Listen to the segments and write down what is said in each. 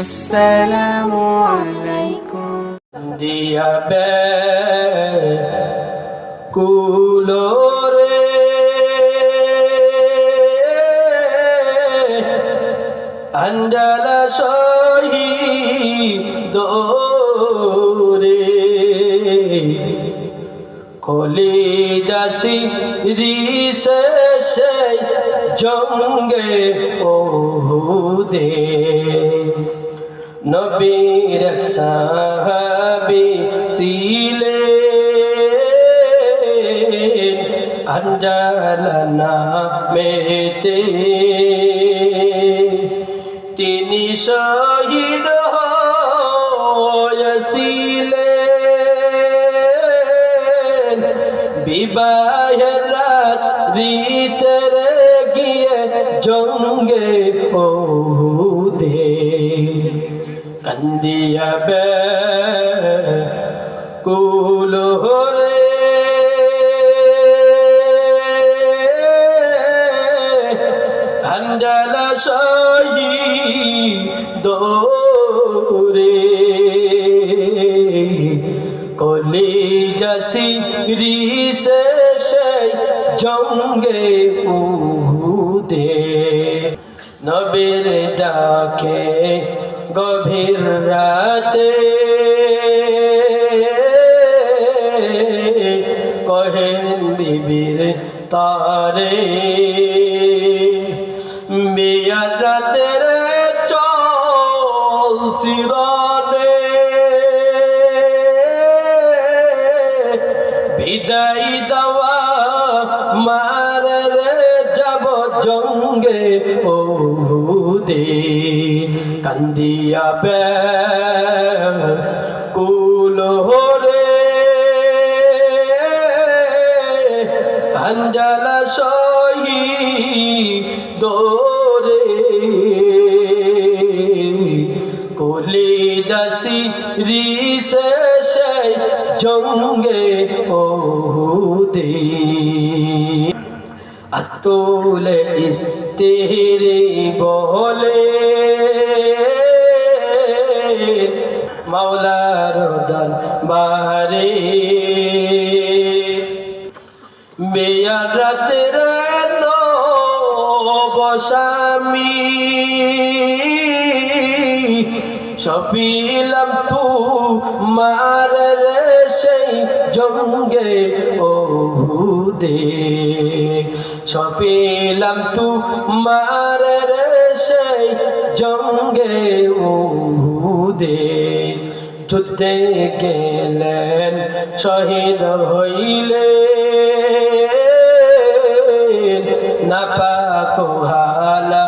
আসসালামু আলাইকুম। কুলোরে অঞ্জল শহীদ রে খলি দাসি রিসে জঙ্গে ওহুদে। নবীর সাহাবি ছিলেন আঞ্জালানা মেতে তিনি শহীদ হয়েছিলেন। বিবাহের রাত রিতরে গিয়ে জঙ্গে কান্দিয়াবে কুলহরে আঞ্জল সহি দোরে কলি জসি রিসে জঙ্গে উদে নবীর ডাকে গভীর রাতে কহেন বিবির তারে বিয়ার রাতের চল সিরানে বিদায় দেওয়া মারে যাব জঙ্গে ও দে কান্দিয়া বে কুল হরে অঞ্জল সহি দোরে কলি দসি রিসে জঙ্গে ওহুদে আতুলে ইস্তেরে বলে। মাওলার দল বারে মেয়ার রাতের বসামি সফিলাম তু মার রে সেই জঙ্গে, ও দে সফিলাম তু মার সেই জঙ্গে, ও দে যুদ্ধে গেলেন, শহীদ হইলে না পাকো হালা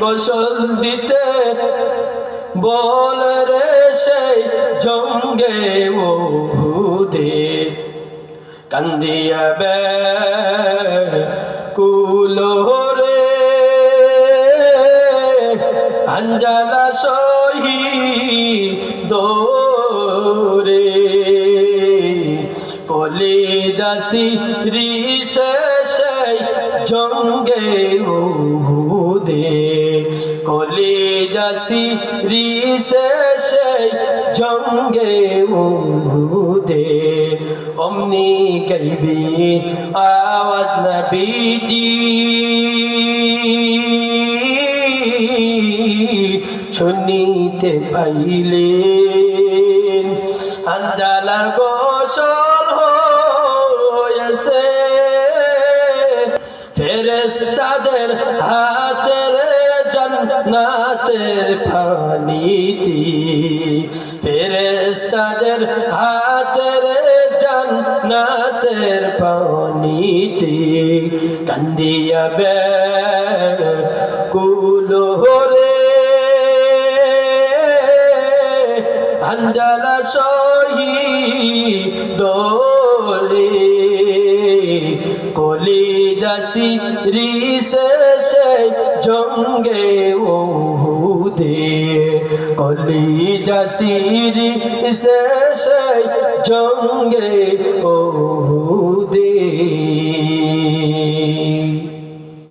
গোসল দিতে বল রে সেই জঙ্গে ও দে কান্দিয়া বে কুলোরে অঞ্জলা সহি দোরে কলি দাসি রিসে জঙ্গে দে কলি দাসি রিসে জঙ্গে দে অমনি কইবি আওয়াজ নবীজি। শুনিতে পাইলেন, আন্দালার গোসল হয়েছে। ফেরেস্তাদের হাতের জন্নাতের ফানিতি ফেরেস্তাদের হাতের জন্নাতের পানিতে কান্দিয়া বে কুলোরে অঞ্জলা সহি দোলে কলি দাসি রিসে জঙ্গে ও দে কলি দাসি শেষে জঙ্গে ও দে